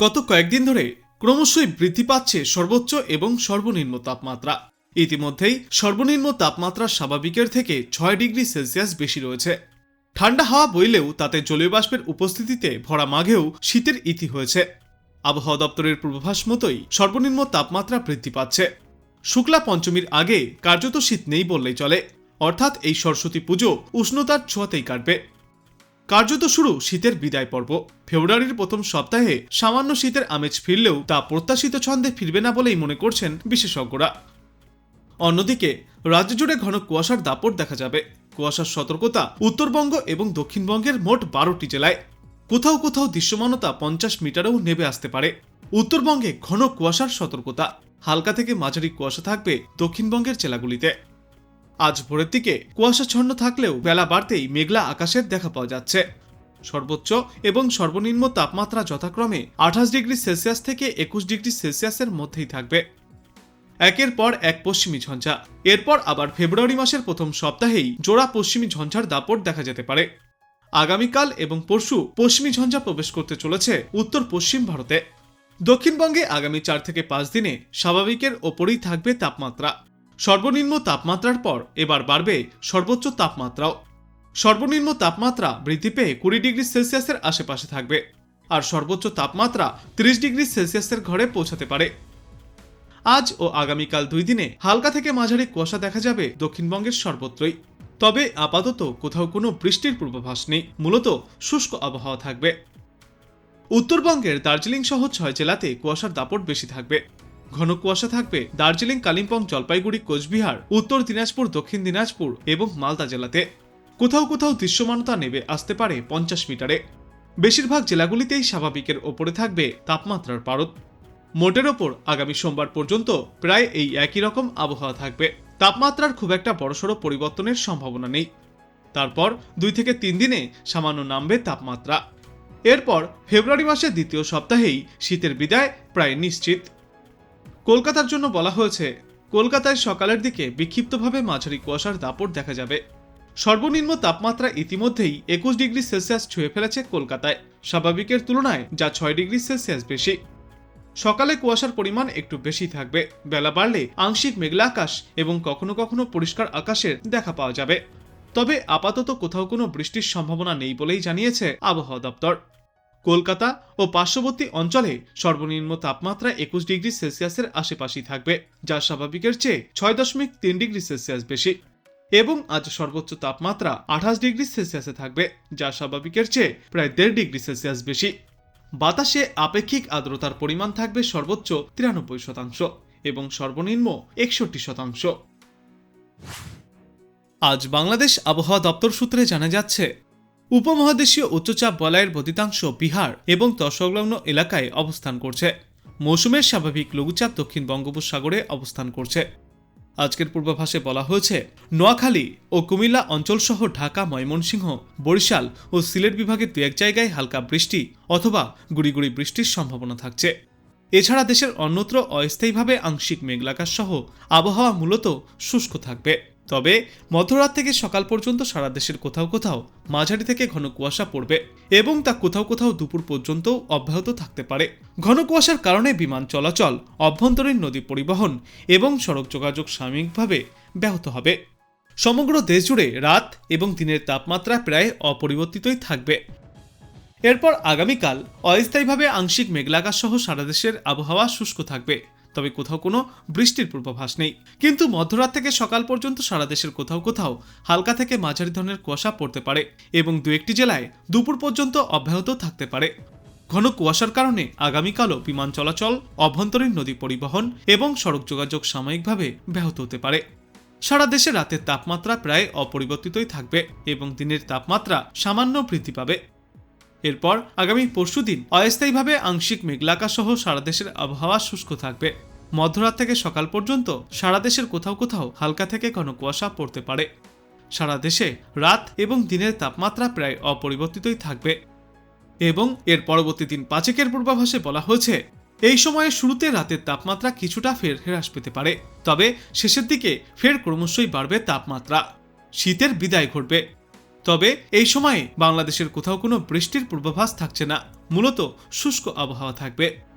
গত কয়েকদিন ধরে ক্রমশই বৃদ্ধি পাচ্ছে সর্বোচ্চ এবং সর্বনিম্ন তাপমাত্রা। ইতিমধ্যেই সর্বনিম্ন তাপমাত্রা স্বাভাবিকের থেকে ছয় ডিগ্রি সেলসিয়াস বেশি রয়েছে। ঠান্ডা হাওয়া বইলেও তাতে জলীয় বাষ্পের উপস্থিতিতে ভরা মাঘেও শীতের ইতি হয়েছে। আবহাওয়া দপ্তরের পূর্বাভাস মতোই সর্বনিম্ন তাপমাত্রা বৃদ্ধি পাচ্ছে। শুক্লা পঞ্চমীর আগে কার্যত শীত নেই বললেই চলে। অর্থাৎ এই সরস্বতী পুজো উষ্ণতার ছোঁয়াতেই কাটবে। কার্যত শুরু শীতের বিদায় পর্ব। ফেব্রুয়ারির প্রথম সপ্তাহে সামান্য শীতের আমেজ ফিরলেও তা প্রত্যাশিত ছন্দে ফিরবে না বলেই মনে করছেন বিশেষজ্ঞরা। অন্যদিকে, রাজ্য জুড়ে ঘন কুয়াশার দাপট দেখা যাবে। কুয়াশার সতর্কতা উত্তরবঙ্গ এবং দক্ষিণবঙ্গের মোট বারোটি জেলায়। কোথাও কোথাও দৃশ্যমানতা পঞ্চাশ মিটারেও নেমে আসতে পারে। উত্তরবঙ্গে ঘন কুয়াশার সতর্কতা। হালকা থেকে মাঝারি কুয়াশা থাকবে দক্ষিণবঙ্গের জেলাগুলিতে। আজ ভোরের দিকে কুয়াশাচ্ছন্ন থাকলেও বেলা বাড়তেই মেঘলা আকাশের দেখা পাওয়া যাচ্ছে। সর্বোচ্চ এবং সর্বনিম্ন তাপমাত্রা যথাক্রমে আঠাশ ডিগ্রি সেলসিয়াস থেকে একুশ ডিগ্রি সেলসিয়াসের মধ্যেই থাকবে। একের পর এক পশ্চিমী ঝঞ্ঝা। এরপর আবার ফেব্রুয়ারি মাসের প্রথম সপ্তাহেই জোড়া পশ্চিমী ঝঞ্ঝার দাপট দেখা যেতে পারে। আগামীকাল এবং পরশু পশ্চিমী ঝঞ্ঝা প্রবেশ করতে চলেছে উত্তর পশ্চিম ভারতে। দক্ষিণবঙ্গে আগামী চার থেকে পাঁচ দিনে স্বাভাবিকের ওপরেই থাকবে তাপমাত্রা। সর্বনিম্ন তাপমাত্রার পর এবার বাড়বে সর্বোচ্চ তাপমাত্রাও। সর্বনিম্ন তাপমাত্রা বৃদ্ধি পেয়ে কুড়ি ডিগ্রি সেলসিয়াসের আশেপাশে থাকবে আর সর্বোচ্চ তাপমাত্রা তিরিশ ডিগ্রি সেলসিয়াসের ঘরে পৌঁছাতে পারে। আজ ও আগামীকাল দুই দিনে হালকা থেকে মাঝারি কুয়াশা দেখা যাবে দক্ষিণবঙ্গের সর্বত্রই। তবে আপাতত কোথাও কোনো বৃষ্টির পূর্বাভাস নেই, মূলত শুষ্ক আবহাওয়া থাকবে। উত্তরবঙ্গের দার্জিলিং সহ ছয় জেলাতে কুয়াশার দাপট বেশি থাকবে। ঘন কুয়াশা থাকবে দার্জিলিং, কালিম্পং, জলপাইগুড়ি, কোচবিহার, উত্তর দিনাজপুর, দক্ষিণ দিনাজপুর এবং মালদা জেলাতে। কোথাও কোথাও দৃশ্যমানতা নেবে আসতে পারে পঞ্চাশ মিটারে। বেশিরভাগ জেলাগুলিতেই স্বাভাবিকের ওপরে থাকবে তাপমাত্রার পারদ। মোটের ওপর আগামী সোমবার পর্যন্ত প্রায় এই একই রকম আবহাওয়া থাকবে। তাপমাত্রার খুব একটা বড়সড় পরিবর্তনের সম্ভাবনা নেই। তারপর দুই থেকে তিন দিনে সামান্য নামবে তাপমাত্রা। এরপর ফেব্রুয়ারি মাসের দ্বিতীয় সপ্তাহেই শীতের বিদায় প্রায় নিশ্চিত। কলকাতার জন্য বলা হয়েছে, কলকাতায় সকালের দিকে বিক্ষিপ্তভাবে মাঝারি কুয়াশার দাপট দেখা যাবে। সর্বনিম্ন তাপমাত্রা ইতিমধ্যেই একুশ ডিগ্রি সেলসিয়াস ছুঁয়ে ফেলেছে কলকাতায়, স্বাভাবিকের তুলনায় যা ছয় ডিগ্রি সেলসিয়াস বেশি। সকালে কুয়াশার পরিমাণ একটু বেশি থাকবে, বেলা বাড়লে আংশিক মেঘলা আকাশ এবং কখনো কখনো পরিষ্কার আকাশের দেখা পাওয়া যাবে। তবে আপাতত কোথাও কোনো বৃষ্টির সম্ভাবনা নেই বলেই জানিয়েছে আবহাওয়া দপ্তর। কলকাতা ও পার্শ্ববর্তী অঞ্চলে সর্বনিম্ন তাপমাত্রা একুশ ডিগ্রি সেলসিয়াসের আশেপাশেই থাকবে, যা স্বাভাবিকের চেয়ে ছয় দশমিক তিন ডিগ্রি সেলসিয়াস বেশি। এবং আজ সর্বোচ্চ তাপমাত্রা আঠাশ ডিগ্রি সেলসিয়াসে থাকবে, যা স্বাভাবিকের চেয়ে প্রায় দেড় ডিগ্রি সেলসিয়াস বেশি। বাতাসে আপেক্ষিক আর্দ্রতার পরিমাণ থাকবে সর্বোচ্চ তিরানব্বই শতাংশ এবং সর্বনিম্ন একষট্টি শতাংশ। আজ বাংলাদেশ আবহাওয়া দপ্তর সূত্রে জানা যাচ্ছে উপমহাদেশীয় উচ্চচাপ বলয়ের বদিতাংশ বিহার এবং তৎসংলগ্ন এলাকায় অবস্থান করছে। মৌসুমের স্বাভাবিক লঘুচাপ দক্ষিণ বঙ্গোপসাগরে অবস্থান করছে। আজকের পূর্বাভাসে বলা হয়েছে, নোয়াখালী ও কুমিল্লা অঞ্চলসহ ঢাকা, ময়মনসিংহ, বরিশাল ও সিলেট বিভাগের দু এক জায়গায় হালকা বৃষ্টি অথবা গুড়ি বৃষ্টির সম্ভাবনা থাকছে। এছাড়া দেশের অন্যত্র অস্থায়ীভাবে আংশিক মেঘলাকাশ সহ আবহাওয়া মূলত শুষ্ক থাকবে। তবে মধ্যরাত থেকে সকাল পর্যন্ত সারা দেশের কোথাও কোথাও মাঝারি থেকে ঘন কুয়াশা পড়বে এবং তা কোথাও কোথাও দুপুর পর্যন্ত অব্যাহত থাকতে পারে। ঘন কুয়াশার কারণে বিমান চলাচল, অভ্যন্তরীণ নদী পরিবহন এবং সড়ক যোগাযোগ সাময়িকভাবে ব্যাহত হবে। সমগ্র দেশ জুড়ে রাত এবং দিনের তাপমাত্রা প্রায় অপরিবর্তিতই থাকবে। এরপর আগামীকাল অস্থায়ীভাবে আংশিক মেঘলাকাশ সহ সারা দেশের আবহাওয়া শুষ্ক থাকবে। তবে কোথাও কোনো বৃষ্টির পূর্বাভাস নেই। কিন্তু মধ্যরাত থেকে সকাল পর্যন্ত সারা দেশের কোথাও কোথাও হালকা থেকে মাঝারি ধরনের কুয়াশা পড়তে পারে এবং দু একটি জেলায় দুপুর পর্যন্ত অব্যাহত থাকতে পারে। ঘন কুয়াশার কারণে আগামীকালও বিমান চলাচল, অভ্যন্তরীণ নদী পরিবহন এবং সড়ক যোগাযোগ সাময়িকভাবে ব্যাহত হতে পারে। সারা দেশে রাতের তাপমাত্রা প্রায় অপরিবর্তিতই থাকবে এবং দিনের তাপমাত্রা সামান্য বৃদ্ধি পাবে। এরপর আগামী পরশুদিন অস্থায়ীভাবে আংশিক মেঘলাকা সহ সারা দেশের আবহাওয়া শুষ্ক থাকবে। মধ্যরাত থেকে সকাল পর্যন্ত সারা দেশের কোথাও কোথাও হালকা থেকে ঘন কুয়াশা পড়তে পারে। সারা দেশে রাত এবং দিনের তাপমাত্রা প্রায় অপরিবর্তিতই থাকবে। এবং এর পরবর্তী দিন পাঁচেকের পূর্বাভাসে বলা হয়েছে, এই সময়ে শুরুতে রাতের তাপমাত্রা কিছুটা ফের হ্রাস পেতে পারে, তবে শেষের দিকে ফের ক্রমশই বাড়বে তাপমাত্রা। শীতের বিদায় ঘটবে। তবে এই সময়ে বাংলাদেশের কোথাও কোনো বৃষ্টির পূর্বাভাস থাকছে না, মূলত শুষ্ক আবহাওয়া থাকবে।